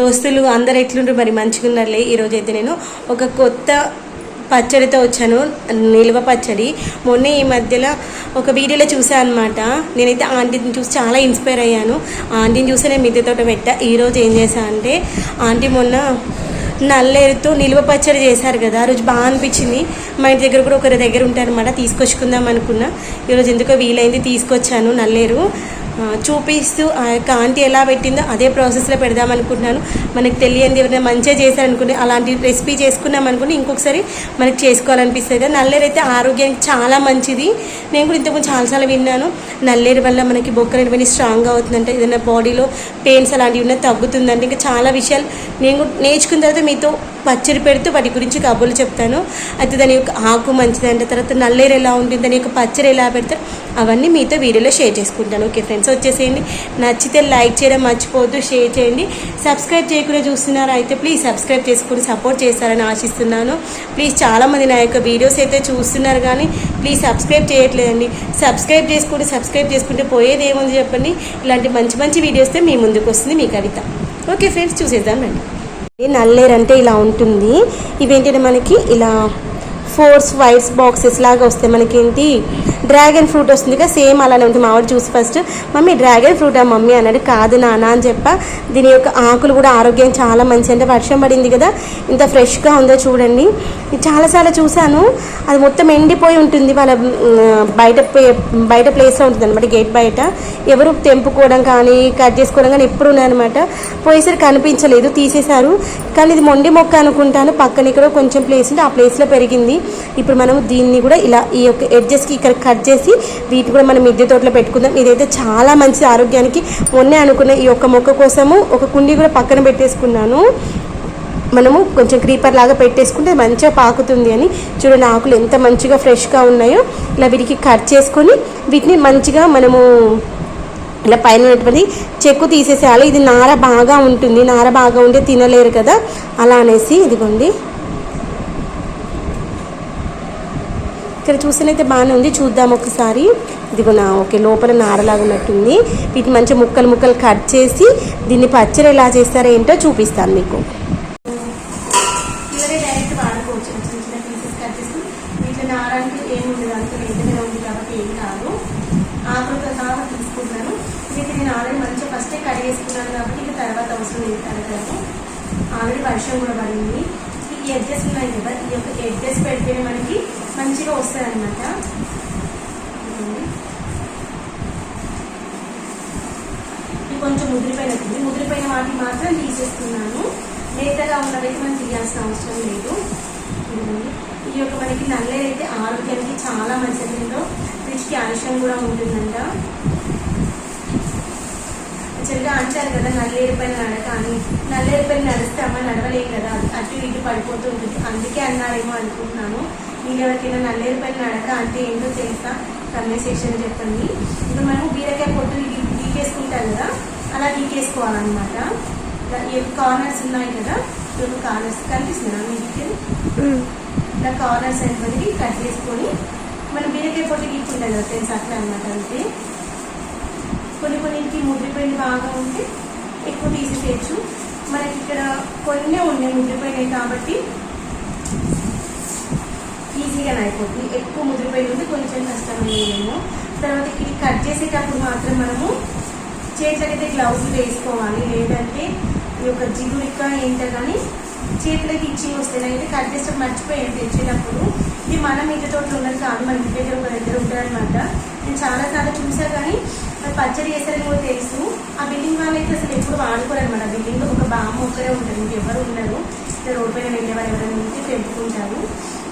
దోస్తులు అందరు ఎట్లుండ్రు మరి? మంచిగా ఉన్నారులే ఈరోజు అయితే నేను ఒక కొత్త పచ్చడితో వచ్చాను. నిల్వ పచ్చడి. మొన్న ఈ మధ్యలో ఒక వీడియోలో చూసాను అనమాట నేనైతే ఆంటీని చూసి చాలా ఇన్స్పైర్ అయ్యాను. ఆంటీని చూసి నేను మిద్దె తోట పెట్టా. ఈరోజు ఏం చేశా అంటే ఆంటీ మొన్న నల్లేరుతో నిల్వ పచ్చడి చేశారు కదా. ఆ రోజు బాగా అనిపించింది. మా ఇంటి దగ్గర కూడా ఒకరి దగ్గర ఉంటారనమాట తీసుకొచ్చుకుందాం అనుకున్నా. ఈరోజు ఎందుకో వీలైంది తీసుకొచ్చాను నల్లేరు. చూపిస్తూ ఆ యొక్క ఆంటీ ఎలా పెట్టిందో అదే ప్రాసెస్లో పెడదాం అనుకుంటున్నాను మనకు తెలియంది ఎవరైనా మంచిగా చేశారనుకుని అలాంటి రెసిపీ చేసుకున్నాం అనుకుని ఇంకొకసారి మనకి చేసుకోవాలనిపిస్తుంది కదా. నల్లేరు అయితే ఆరోగ్యానికి చాలా మంచిది. నేను కూడా ఇంతకుముందు చాలాసార్లు విన్నాను. నల్లేరు వల్ల మనకి బొక్కలు ఇవన్నీ స్ట్రాంగ్గా అవుతుందంటే. ఏదైనా బాడీలో పెయిన్స్ అలాంటివి ఉన్నా తగ్గుతుందంటే. ఇంకా చాలా విషయాలు నేను కూడా నేర్చుకున్న తర్వాత మీతో పచ్చడి పెడుతూ వాటి గురించి కబుర్లు చెప్తాను. అయితే దాని యొక్క ఆకు మంచిదంట తర్వాత నల్లేరు ఎలా ఉంటుంది దాని యొక్క పచ్చడి ఎలా పెడతారు అవన్నీ మీతో వీడియోలో షేర్ చేసుకుంటాను. ఓకే ఫ్రెండ్స్ వచ్చేసేయండి. నచ్చితే లైక్ చేయడం మర్చిపోవద్దు షేర్ చేయండి. సబ్స్క్రైబ్ చేయకుండా చూస్తున్నారా అయితే ప్లీజ్ సబ్స్క్రైబ్ చేసుకుని సపోర్ట్ చేస్తారని ఆశిస్తున్నాను. ప్లీజ్ చాలామంది నా యొక్క వీడియోస్ అయితే చూస్తున్నారు కానీ ప్లీజ్ సబ్స్క్రైబ్ చేయట్లేదండి. సబ్స్క్రైబ్ చేసుకుంటే సబ్స్క్రైబ్ చేసుకుంటే పోయేది ఏముంది చెప్పండి. ఇలాంటి మంచి మంచి వీడియోస్తే మీ ముందుకు వస్తుంది మీ కవిత. ఓకే ఫ్రెండ్స్ చూసేద్దామండి నల్లేరు అంటే ఇలా ఉంటుంది. ఇవేంటంటే మనకి? ఇలా ఫోర్స్ వైట్స్ బాక్సెస్ లాగా వస్తాయి మనకేంటి? డ్రాగన్ ఫ్రూట్ వస్తుంది కదా సేమ్ అలానే ఉంటుంది మామిడి చూసి ఫస్ట్ మమ్మీ డ్రాగన్ ఫ్రూట్ ఆ మమ్మీ అన్నాడు. కాదు నాన్న అని చెప్ప. దీని యొక్క ఆకులు కూడా ఆరోగ్యం చాలా మంచి అంటే వర్షం పడింది కదా ఇంత ఫ్రెష్గా ఉందో చూడండి. ఇది చాలాసార్లు చూశాను. అది మొత్తం ఎండిపోయి ఉంటుంది. వాళ్ళ బయట బయట ప్లేస్లో ఉంటుంది అనమాట గేట్ బయట. ఎవరు తెంపుకోవడం కానీ కట్ చేసుకోవడం కానీ ఎప్పుడు ఉన్నాయన్నమాట. పోయేసరికి కనిపించలేదు తీసేశారు. కానీ ఇది మొండి మొక్క అనుకుంటాను. పక్కన ఇక్కడ కొంచెం ప్లేస్ ఉంది ఆ ప్లేస్లో పెరిగింది. ఇప్పుడు మనం దీన్ని కూడా ఇలా ఈ యొక్క ఎడ్జెస్కి ఇక్కడ కట్ చేసి వీటి కూడా మనం మిద్దె తోటలో పెట్టుకుందాం. ఇదైతే చాలా మంచి ఆరోగ్యానికి. మొన్నే అనుకున్న ఈ యొక్క మొక్క కోసము ఒక కుండీ కూడా పక్కన పెట్టేసుకున్నాను. మనము కొంచెం క్రీపర్ లాగా పెట్టేసుకుంటే మంచిగా పాకుతుంది అని. చూడండి ఆకులు ఎంత మంచిగా ఫ్రెష్గా ఉన్నాయో. ఇలా వీటికి కట్ చేసుకొని వీటిని మంచిగా మనము ఇలా పైన ఉన్నటువంటి చెక్కు తీసేసేయాలి. ఇది నార బాగా ఉంటుంది. నార బాగా ఉంటే తినలేరు కదా. అలా అనేసి ఇదిగోండి. ఇక్కడ చూస్తేనైతే బాగానే ఉంది. చూద్దాం ఒకసారి. ఇదిగో నా ఓకే లోపల నారలాగా ఉన్నట్టుంది. వీటిని మంచిగా ముక్కలు ముక్కలు కట్ చేసి దీన్ని పచ్చడి ఎలా చేస్తారో ఏంటో చూపిస్తాను మీకు. కాబట్టి తర్వాత అవసరం లేదు ఆల్రెడీ వర్షం కూడా పడింది. ఈ ఎడ్జెస్ ఉన్నాయి కదా ఈ యొక్క ఎడ్జెస్ పెడితేనే మనకి మంచిగా వస్తుంది అనమాట ఇది కొంచెం ముద్రిపోయినట్టుంది. ముద్రిపోయిన వాటిని మాత్రం తీసేస్తున్నాను. లేతగా ఉన్నవైతే మనం తీయాల్సిన అవసరం లేదు. ఈ యొక్క మనకి నల్లేదైతే అయితే ఆరోగ్యానికి చాలా మంచిది. దీంట్లో రిచ్ క్యాల్షియం కూడా ఉంటుందంట. యాక్చువల్గా అంటారు కదా నల్లేరు పైన నడక అని. నల్లేరు పైన నడిస్తే అమ్మ నడవలేం కదా అటు ఇటు పడిపోతూ ఉంటుంది. అందుకే అన్నారేమో అనుకుంటున్నాను. మీరు ఎవరికైనా నల్లేరు పైన నడక అంటే ఏంటో తెలుసా? సెక్షన్ చెప్పండి. ఇప్పుడు మనం బీరకాయ పొట్టు గీకేసుకుంటాం కదా అలా ఈ కార్నర్స్ ఉన్నాయి కదా ఇప్పుడు కార్నర్స్ కనిపిస్తున్నాయి మీకు ఇలా కార్నర్స్ అనేది కట్ చేసుకొని మనం బీరకాయ పొట్టు గీక్కుంటాం కదా ఫ్రెండ్స్ అట్లా అనమాట అంతే. కొన్ని కొన్నింటికి ముద్రిపోయిన బాగా ఉంటే ఎక్కువ తీసేసేయచ్చు మనకి ఇక్కడ కొన్ని ఉన్నాయి ముద్రిపోయినాయి కాబట్టి ఈజీగా అయిపోతుంది. ఎక్కువ ముద్రిపోయి ఉంటే కొంచెం కష్టమయ్యేమో తర్వాత ఇది కట్ చేసేటప్పుడు మాత్రం మనము చేతులకైతే గ్లౌజ్ వేసుకోవాలి. లేదంటే ఈ యొక్క జిగురిక ఏంటో కానీ చేతులకి ఇచ్చింగ్ వస్తాయి అయితే కట్ చేస్తే మర్చిపోయాను తెచ్చేటప్పుడు ఇది మన ఇంటి ఉన్నది కాదు మన ఇంటి దగ్గర ఒక దగ్గర ఉంటారనమాట నేను చాలాసార్లు చూసా కానీ అది పచ్చడి చేశారని కూడా తెలుసు. ఆ బిల్డింగ్ వాళ్ళు అయితే అసలు ఎప్పుడు వాడుకోరనమాట బిల్డింగ్ ఒక బామ్మ ఒక్కరే ఉంటుంది. ఇంకెవరు ఉండరు. రోడ్ పైన వెళ్ళేవారు ఎవరైనా ఉంటే తెంపుకుంటారు.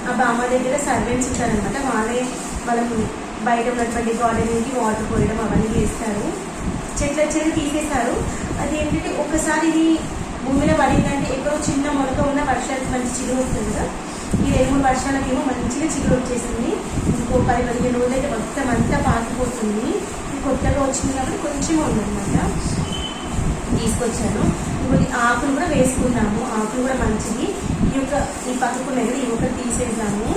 ఆ బామ్మ దగ్గర సర్వెంట్స్ ఉంటారనమాట వాళ్ళే వాళ్ళకు బయట ఉన్నటువంటి గార్డెనింగ్కి వాటర్ పోయడం అవన్నీ చేస్తారు. చెట్ల చెట్లు తీసేశారు. అది ఏంటంటే ఒకసారి ఇది భూమిలో పడిందంటే ఎక్కడో చిన్న మొలక ఉన్న వర్షానికి మంచి చిగురు వస్తుంది కదా? ఈ రెండు మూడు వర్షాలకేమో మంచిగా చిగురు వచ్చేసింది. ఇంకో పది పదిహేను రోజులైతే అయితే మొత్తం అంతా పాకిపోతుంది. కొత్తగా వచ్చింది కాబట్టి కొంచెం ఉందన్నమాట. తీసుకొచ్చాను. ఇంకోటి ఆకులు కూడా వేసుకున్నాము. ఆకులు కూడా మంచిది ఈ యొక్క ఈ పక్కకు కదా ఈ ఒకటి తీసేసాము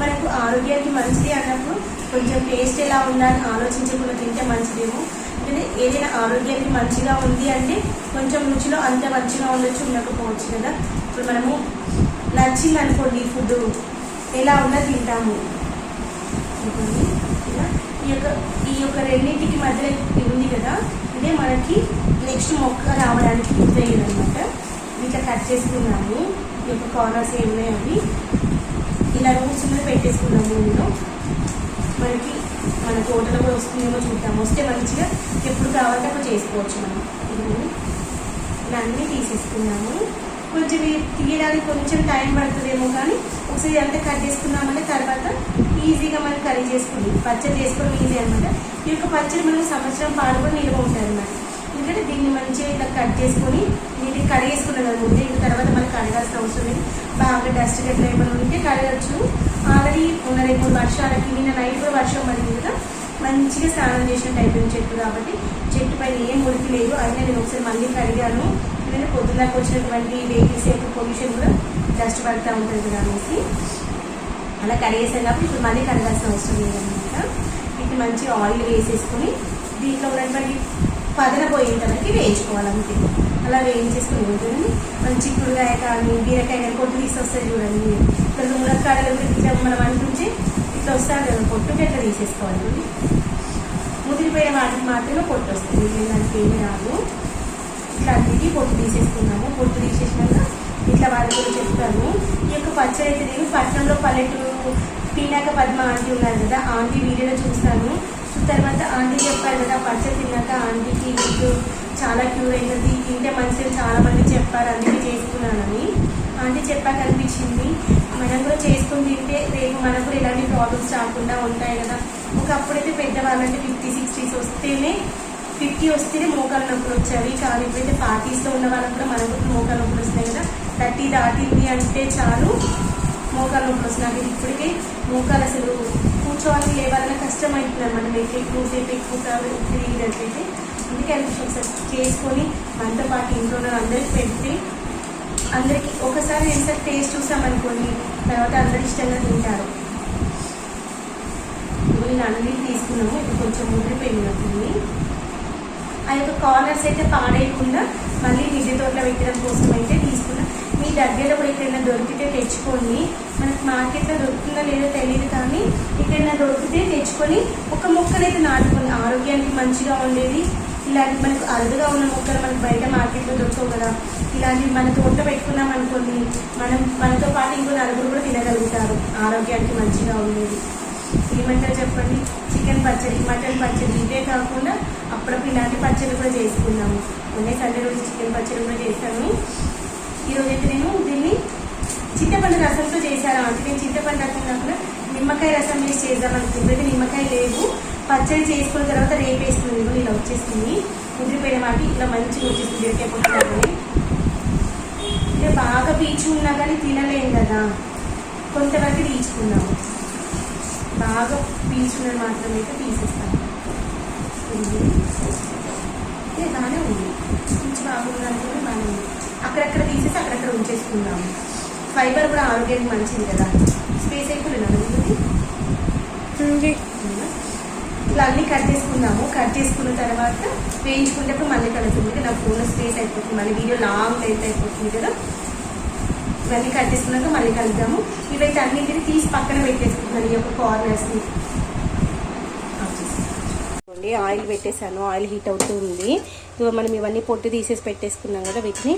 మనకు ఆరోగ్యానికి మంచిది అన్నప్పుడు కొంచెం టేస్ట్ ఎలా ఉందని ఆలోచించకుండా తింటే మంచిదేమో. ఏదైనా ఆరోగ్యానికి మంచిగా ఉంది అంటే కొంచెం రుచిలో అంత మంచిగా ఉండొచ్చు ఉండకపోవచ్చు కదా? ఇప్పుడు మనము నచ్చింది అనుకోండి ఫుడ్ ఎలా ఉన్నా తింటాము. ఈ యొక్క ఈ యొక్క రెండింటికి మధ్యలో ఉంది కదా? ఇదే మనకి నెక్స్ట్ మొక్క రావడానికి ఇద్దరు అనమాట ఇట్లా కట్ చేసుకున్నాము. ఈ యొక్క కార్నర్స్ ఏమున్నాయి అవి? ఇలా రూట్స్ మీద పెట్టేసుకున్నాము ఇందులో. మనకి మన తోటలో కూడా వస్తుందేమో చూద్దాం. వస్తే మంచిగా ఎప్పుడు కావాలంటే అప్పుడు చేసుకోవచ్చు మనం. ఇదిగోండి. ఇలా అన్నీ తీసేసుకున్నాము. కొంచెం తీయడానికి కొంచెం టైం పడుతుందేమో కానీ ఒకసారి అంతా కట్ చేసుకున్నామంటే తర్వాత ఈజీగా మనం కర్రీ చేసుకుంది పచ్చడి చేసుకోవడం ఈజీ అనమాట ఈ యొక్క పచ్చడి మనకు సంవత్సరం పాటు కూడా నిల్వ ఉంటుంది అనమాట ఎందుకంటే దీన్ని మంచిగా ఇట్లా కట్ చేసుకొని నీటికి కడిగేసుకున్నాం కదా ముందే. ఇంకా తర్వాత మనకి కడగాల్సిన అవసరం లేదు. బాగా డస్ట్ గట్లా ఏమైనా ఉంటే కడగచ్చు. ఆల్రెడీ ఉన్న రెండు మూడు వర్షాలకి నిన్న నైట్ కూడా వర్షం పడింది కదా మంచిగా స్నానం చేసినట్టు అయిపోయింది చెట్టు కాబట్టి చెట్టు పైన ఏం మురికి లేదు. అది నేను ఒకసారి మళ్ళీ కడిగాను. ఎందుకంటే పొద్దున్నకు వచ్చినటువంటి వెహికల్స్ యొక్క పొల్యూషన్ కూడా డస్ట్ పడుతూ ఉంటుంది కదా అనేసి. అలా కడిగేసాను కాబట్టి ఇప్పుడు మళ్ళీ కడగాల్సిన అవసరం లేదనమాట ఇది మంచిగా ఆయిల్ వేసేసుకొని దీంట్లో ఉన్నటువంటి పదన పోయేంత వేయించుకోవాలంటే అలా వేయించేసుకుని ఉంటుంది మంచి కూరగాయ కానీ బీరకాయ కానీ పొట్టు తీసి చూడండి ఇక్కడ మునక్కాడలు మన ఇట్లా మనం ఇట్లా వస్తారు కదా పొట్టు ఇట్లా తీసేసుకోవాలి ముదిరిపోయిన వాటికి మాత్రమే పొట్టు వస్తుంది. దానికి ఏమి రాదు. ఇట్లా అన్నిటి పొట్టు తీసేసుకున్నాము. పొట్టు తీసేసినాక ఇట్లా వాళ్ళు కూడా చెప్తాను. ఈ యొక్క పచ్చడి అయితే నేను పట్టణంలో పల్లెటూరు పీనాక పద్మ ఆంటీ ఉన్నారు కదా ఆంటీ వీడియోలో చూస్తాను. తర్వాత ఆంటీ చెప్పారు కదా పచ్చడి తిన్నాక ఆంటీకి చాలా క్యూర్ అయినది చాలామంది చెప్పారు అందుకే చేసుకున్నానని అంటే చెప్పాక అనిపించింది మనం కూడా చేసుకుని తింటే రేపు మనకు కూడా ఎలాంటి ప్రాబ్లమ్స్ రాకుండా ఉంటాయి కదా. ఒకప్పుడైతే పెద్దవాళ్ళంటే ఫిఫ్టీ సిక్స్టీస్ వస్తేనే ఫిఫ్టీ వస్తేనే మోకాలు నొప్పులు వచ్చేవి. చాలా ఇప్పుడైతే పార్టీస్లో ఉన్న వాళ్ళకి కూడా మనకు కూడా మోకాలు నొప్పులు వస్తున్నాయి కదా. థర్టీ దాటింది అంటే చాలు మోకాలు నొప్పులు వస్తున్నాయి. ఇప్పటికే మోకాలు అసలు కూర్చోవాలి లేవాలన్నా కష్టం అవుతుంది అనమాట ఎక్కువ ఎక్కువసేపు ఎక్కువ తిరిగినట్లయితే అందుకే చేసుకొని మనతో పాటు ఇంట్లో అందరికి పెడితే అందరికి ఒకసారి ఎంత టేస్ట్ చూసామనుకోండి తర్వాత అందరు ఇష్టంగా తింటారు. నేను అన్ని తీసుకున్నాము. ఇప్పుడు కొంచెం ముద్రిపోయినట్టుంది ఆ యొక్క కార్నర్స్ అయితే పాడేయకుండా మళ్ళీ మిద్దె తోటలో పెట్టడం కోసం అయితే తీసుకున్నా. మీ దగ్గర కూడా ఎక్కడైనా దొరికితే తెచ్చుకోండి మనకు మార్కెట్లో దొరుకుతుందో లేదో తెలియదు కానీ ఎక్కడైనా దొరికితే తెచ్చుకొని ఒక మొక్కనైతే నాటుకోండి ఆరోగ్యానికి మంచిగా ఉండేది. ఇలాంటి మనకు అరుదుగా ఉన్న మొక్కలు మనకు బయట మార్కెట్లో దొరకవు కదా. ఇలాంటివి మన తోట పెట్టుకున్నాం అనుకోండి మనం మనతో పాటు ఇంకో నలుగురు కూడా తినగలుగుతారు. ఆరోగ్యానికి మంచిగా ఉండేది. ఏమంటారు చెప్పండి? చికెన్ పచ్చడి మటన్ పచ్చడి ఇవే కాకుండా అప్పుడప్పుడు ఇలాంటి పచ్చడి కూడా చేసుకున్నాము మొన్నే సండే రోజు చికెన్ పచ్చడి కూడా చేశాను. ఈరోజు అయితే నేను దీన్ని చింతపండు రసంతో చేశాను. అంటే నేను చింతపండు రసం కాకుండా నిమ్మకాయ రసం వేసి చేద్దాం అనుకుంటే నిమ్మకాయ లేవు పచ్చడి చేసుకున్న తర్వాత రేపు ఇదిగో ఇలా వచ్చేస్తుంది ముద్రిపోయిన వాటి ఇట్లా మంచిగా వచ్చేస్తుంది పొట్టుకొని అంటే బాగా పీచు ఉన్నా కానీ తినలేం కదా. కొంతవరకు తీర్చుకున్నాము బాగా పీచున్నది మాత్రమే అయితే తీసేస్తాను ఇది. ఇది బాగానే ఉంది. కొంచెం బాగుందనుకుని బాగానే ఉంది. అక్కడక్కడ తీసేసి అక్కడక్కడ ఉంచేసుకుందాము ఫైబర్ కూడా ఆరోగ్యానికి మంచిది కదా. స్పేస్ అయిపోయినా ఇట్లా అన్నీ కట్ చేసుకున్నాము. కట్ చేసుకున్న తర్వాత వేయించుకునేటప్పుడు మళ్ళీ కలుగుతుంది నా ఫోన్ స్పేస్ అయిపోతుంది. మళ్ళీ వీడియో లాంగ్ అయితే అయిపోతుంది కదా. ఇవన్నీ కట్ చేసుకున్నాక మళ్ళీ కలుద్దాము. ఇవైతే అన్నింటిని తీసి పక్కన పెట్టేసుకుంటున్నాను ఈ యొక్క కార్నర్స్ని ఆయిల్ పెట్టేశాను. ఆయిల్ హీట్ అవుతుంది మనం ఇవన్నీ పొట్టు తీసేసి పెట్టేసుకున్నాం కదా వీటిని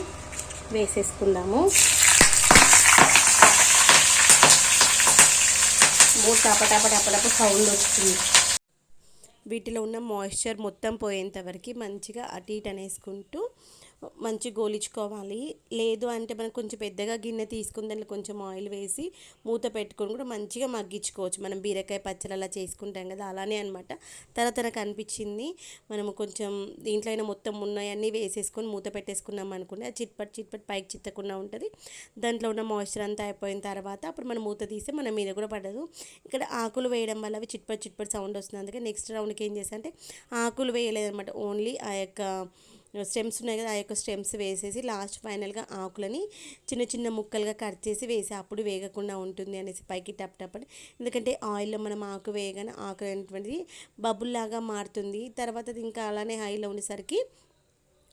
వేసేసుకుందాము. మూడు టప సౌండ్ వస్తుంది. వీటిలో ఉన్న మాయిశ్చర్ మొత్తం పోయేంత వరకు మంచిగా అటు ఇటు అనేసుకుంటూ మంచి గోలించుకోవాలి. లేదు అంటే మనం కొంచెం పెద్దగా గిన్నె తీసుకుని దాంట్లో కొంచెం ఆయిల్ వేసి మూత పెట్టుకొని కూడా మంచిగా మగ్గించుకోవచ్చు. మనం బీరకాయ పచ్చడి అలా చేసుకుంటాం కదా అలానే అనమాట తర్వాత నాకు అనిపించింది. మనము కొంచెం దీంట్లో అయినా మొత్తం ఉన్నాయన్నీ వేసేసుకొని మూత పెట్టేసుకున్నాం అనుకుంటే అది చిట్పట్ చిట్పట్ పైకి చిత్తకుండా ఉంటుంది. దాంట్లో ఉన్న మాయిశ్చర్ అంతా అయిపోయిన తర్వాత అప్పుడు మనం మూత తీస్తే మన మీద కూడా పడదు. ఇక్కడ ఆకులు వేయడం వల్ల అవి చిట్పట్ చిట్పట్ సౌండ్ వస్తుంది. అందుకే నెక్స్ట్ రౌండ్కి ఏం చేస్తా అంటే ఆకులు వేయలేదన్నమాట. ఓన్లీ ఆ యొక్క స్టెమ్స్ ఉన్నాయి కదా ఆ యొక్క స్టెమ్స్ వేసేసి లాస్ట్ ఫైనల్గా ఆకులని చిన్న చిన్న ముక్కలుగా కట్ చేసి వేసి అప్పుడు వేగకుండా ఉంటుంది అనేసి పైకి టప్ టప్ అని. ఎందుకంటే ఆయిల్లో మనం ఆకు వేయగానే ఆకు అనేటువంటిది బబుల్ లాగా మారుతుంది. తర్వాత అది ఇంకా అలానే హైలో ఉండేసరికి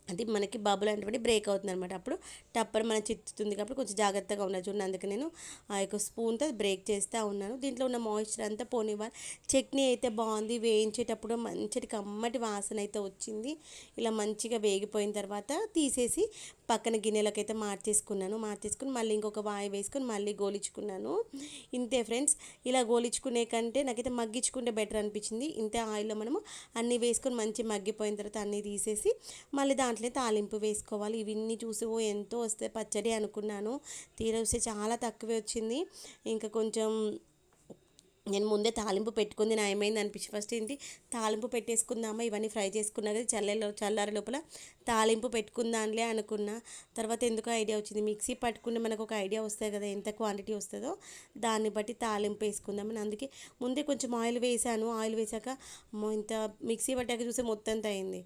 అది మనకి బబుల్ అనేటువంటి బ్రేక్ అవుతుంది అనమాట అప్పుడు టప్పర్ మన చిత్తుతుంది కాబట్టి కొంచెం జాగ్రత్తగా ఉన్నది చూడండి. అందుకే నేను ఆ యొక్క స్పూన్తో బ్రేక్ చేస్తూ ఉన్నాను. దీంట్లో ఉన్న మాయిశ్చర్ అంతా పోనివ్వాలి. చట్నీ అయితే బాగుంది. వేయించేటప్పుడు మంచిటి కమ్మటి వాసన అయితే వచ్చింది. ఇలా మంచిగా వేగిపోయిన తర్వాత తీసేసి పక్కన గిన్నెలకు అయితే మార్చేసుకున్నాను. మార్చేసుకుని మళ్ళీ ఇంకొక వాయి వేసుకొని మళ్ళీ గోలించుకున్నాను. ఇంతే ఫ్రెండ్స్. ఇలా గోలించుకునే కంటే నాకైతే మగ్గించుకుంటే బెటర్ అనిపించింది. ఇంతే ఆయిల్లో మనము అన్నీ వేసుకొని మంచి మగ్గిపోయిన తర్వాత అన్నీ తీసేసి మళ్ళీ దాని దాంట్లో తాలింపు వేసుకోవాలి. ఇవన్నీ చూసి ఓ ఎంతో వస్తే పచ్చడి అనుకున్నాను. తీర వస్తే చాలా తక్కువే వచ్చింది. ఇంకా కొంచెం నేను ముందే తాలింపు పెట్టుకుంది నా ఏమైంది అనిపించి ఫస్ట్ ఏంటి? తాలింపు పెట్టేసుకుందామా? ఇవన్నీ ఫ్రై చేసుకున్నా కదా చల్లెలో చల్లారి లోపల తాలింపు పెట్టుకుందాంలే అనుకున్నా. తర్వాత ఎందుకు ఐడియా వచ్చింది. మిక్సీ పట్టుకుంటే మనకు ఒక ఐడియా వస్తుంది కదా ఎంత క్వాంటిటీ వస్తుందో దాన్ని బట్టి తాలింపు వేసుకుందామని అందుకే ముందే కొంచెం ఆయిల్ వేసాను ఆయిల్ వేసాక ఇంత మిక్సీ పట్టాక చూస్తే మొత్తం అయింది.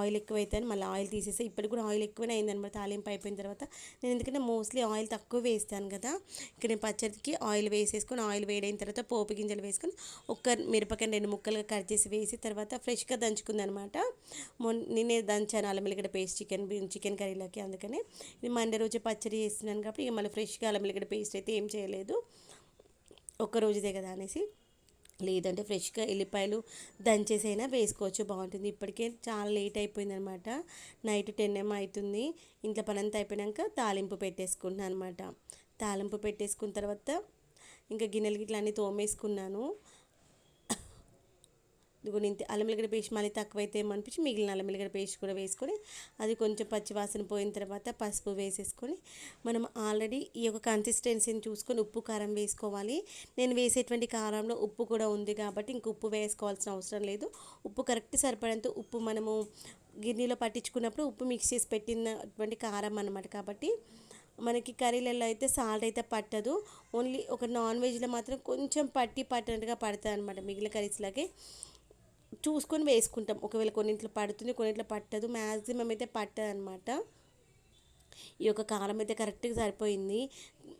ఆయిల్ ఎక్కువైతే మళ్ళీ ఆయిల్ తీసేసి ఇప్పటికి కూడా ఆయిల్ ఎక్కువనే అయిందనమాట తాలింపు అయిపోయిన తర్వాత నేను ఎందుకంటే మోస్ట్లీ ఆయిల్ తక్కువ వేస్తాను కదా ఇక్కడ నేను పచ్చడికి ఆయిల్ వేసేసుకొని ఆయిల్ వేడైన తర్వాత పోపు గింజలు వేసుకొని ఒక్క మిరపకాయ రెండు ముక్కలుగా కట్ చేసి వేసి తర్వాత ఫ్రెష్గా దంచుకుందనమాట మొన్న నేనే దంచాను అల్లం ఎల్లిగడ్డ పేస్ట్ చికెన్ చికెన్ కర్రీలోకి అందుకని. ఇది మండే రోజు పచ్చడి చేస్తున్నాను కాబట్టి ఇక మళ్ళీ ఫ్రెష్గా అల్లం ఎల్లిగడ్డ పేస్ట్ అయితే ఏం చేయలేదు. ఒక్క రోజుదే కదా అనేసి. లేదంటే ఫ్రెష్గా ఎల్లిపాయలు దంచేసైనా వేసుకోవచ్చు. బాగుంటుంది. ఇప్పటికే చాలా లేట్ అయిపోయింది అనమాట నైట్ టెన్ ఏం అవుతుంది ఇంట్లో పని అంతా అయిపోయాక తాలింపు పెట్టేసుకుంటున్నాను అనమాట తాలింపు పెట్టేసుకున్న తర్వాత ఇంకా గిన్నెలు గిట్ల అన్నీ తోమేసుకున్నాను. ఇదిగో అల్లం ఎల్లిగడ్డ పేస్ట్ మళ్ళీ తక్కువైతే అనిపించి మిగిలిన అల్లం ఎల్లిగడ్డ పేస్ట్ కూడా వేసుకొని అది కొంచెం పచ్చివాసన పోయిన తర్వాత పసుపు వేసేసుకొని మనం ఆల్రెడీ ఈ యొక్క కన్సిస్టెన్సీని చూసుకొని ఉప్పు కారం వేసుకోవాలి. నేను వేసేటువంటి కారంలో ఉప్పు కూడా ఉంది కాబట్టి ఇంక ఉప్పు వేసుకోవాల్సిన అవసరం లేదు. ఉప్పు కరెక్ట్ సరిపడంత ఉప్పు మనము గిన్నెలో పట్టించుకున్నప్పుడు ఉప్పు మిక్స్ చేసి పెట్టినటువంటి కారం అనమాట కాబట్టి మనకి కర్రీలలో అయితే సాల్ట్ అయితే పట్టదు. ఓన్లీ ఒక నాన్ వెజ్లో మాత్రం కొంచెం పట్టి పట్టినట్టుగా పడుతుంది అనమాట మిగిలిన కర్రీస్లకి చూసుకొని వేసుకుంటాం. ఒకవేళ కొన్నింట్లో పడుతుంది కొన్నింట్లో పట్టదు. మ్యాక్సిమం అయితే పట్టదు అనమాట ఈ యొక్క కారం అయితే కరెక్ట్గా సరిపోయింది.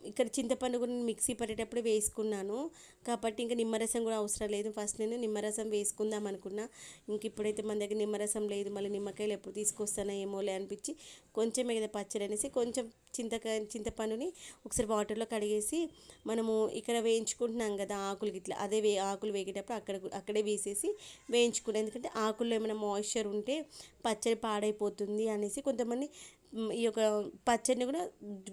ఇక్కడ చింతపండు కూడా మిక్సీ పట్టేటప్పుడు వేసుకున్నాను. కాబట్టి ఇంకా నిమ్మరసం కూడా అవసరం లేదు. ఫస్ట్ నేను నిమ్మరసం వేసుకుందాం అనుకున్నా. ఇంక ఇప్పుడైతే మన దగ్గర నిమ్మరసం లేదు. మళ్ళీ నిమ్మకాయలు ఎప్పుడు తీసుకొస్తానో ఏమోలే అనిపించి కొంచెం ఏదో పచ్చడి అనేసి కొంచెం చింతకాయ చింతపండుని ఒకసారి వాటర్లో కడిగేసి మనము ఇక్కడ వేయించుకుంటున్నాం కదా ఆకులు ఇట్లా అదే వే ఆకులు వేగేటప్పుడు అక్కడ అక్కడే వేసేసి వేయించుకున్నాం ఎందుకంటే ఆకుల్లో ఏమైనా మాయిశ్చర్ ఉంటే పచ్చడి పాడైపోతుంది అనేసి కొంతమంది ఈ యొక్క పచ్చడిని కూడా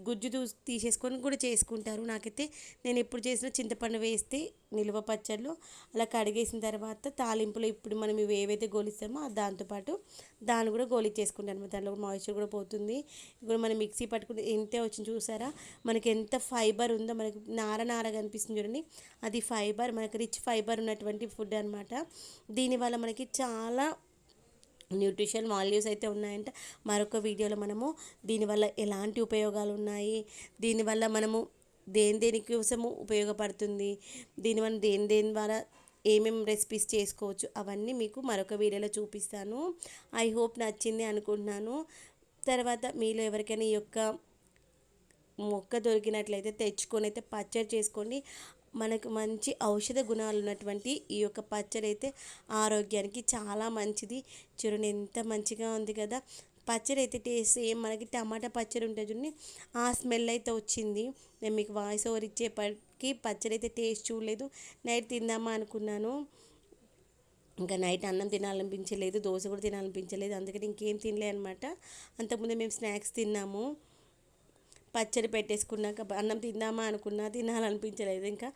గుజ్జు తీసేసుకొని కూడా చేసుకుంటారు. నాకైతే నేను ఎప్పుడు చేసిన చింతపండు వేస్తే నిల్వ పచ్చళ్ళు అలా కడిగేసిన తర్వాత తాలింపులో ఇప్పుడు మనం ఇవి ఏవైతే గోలిస్తామో దాంతోపాటు దాన్ని కూడా గోలిచ్చేసుకుంటాను దానిలో మాయిశ్చర్ కూడా పోతుంది. ఇప్పుడు మనం మిక్సీ పట్టుకుంటే ఎంతే వచ్చింది చూసారా? మనకి ఎంత ఫైబర్ ఉందో మనకి నార నార కనిపిస్తుంది చూడండి. అది ఫైబర్ మనకి రిచ్ ఫైబర్ ఉన్నటువంటి ఫుడ్ అనమాట దీనివల్ల మనకి చాలా న్యూట్రిషన్ వాల్యూస్ అయితే ఉన్నాయంట. మరొక వీడియోలో మనము దీనివల్ల ఎలాంటి ఉపయోగాలు ఉన్నాయి దీనివల్ల మనము దేని దేని కోసము ఉపయోగపడుతుంది? దీనివల్ల దేని దేని ద్వారా ఏమేమి రెసిపీస్ చేసుకోవచ్చు? అవన్నీ మీకు మరొక వీడియోలో చూపిస్తాను. ఐ హోప్ నచ్చింది అనుకుంటున్నాను. తర్వాత మీలో ఎవరికైనా ఈ యొక్క మొక్క దొరికినట్లయితే తెచ్చుకొని అయితే పచ్చడి చేసుకోండి. మనకు మంచి ఔషధ గుణాలు ఉన్నటువంటి ఈ యొక్క పచ్చడి అయితే ఆరోగ్యానికి చాలా మంచిది. చూడండి ఎంత మంచిగా ఉంది కదా. పచ్చడి అయితే టేస్ట్ ఏం మనకి టమాటా పచ్చడి ఉంటుంది చూడండి ఆ స్మెల్ అయితే వచ్చింది. నేను మీకు వాయిస్ ఓవర్ ఇచ్చేపటికి పచ్చడి అయితే టేస్ట్ చూడలేదు. నైట్ తిందామా అనుకున్నాను. ఇంకా నైట్ అన్నం తినాలనిపించలేదు దోశ కూడా తినాలనిపించలేదు. అందుకని ఇంకేం తినలే అనమాట అంతకుముందే మేము స్నాక్స్ తిన్నాము. పచ్చడి పెట్టేసుకున్నాక అన్నం తిందామా అనుకున్నా తినాలనిపించలేదు. ఇంకా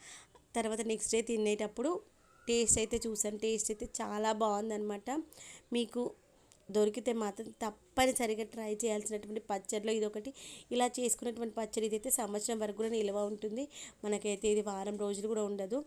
తర్వాత నెక్స్ట్ డే తినేటప్పుడు టేస్ట్ అయితే చూసాను. టేస్ట్ అయితే చాలా బాగుందనమాట మీకు దొరికితే మాత్రం తప్పనిసరిగా ట్రై చేయాల్సినటువంటి పచ్చడిలో ఇది ఒకటి ఇలా చేసుకున్నటువంటి పచ్చడి ఇదైతే సంవత్సరం వరకు కూడా నిల్వ ఉంటుంది. మనకైతే ఇది వారం రోజులు కూడా ఉండదు.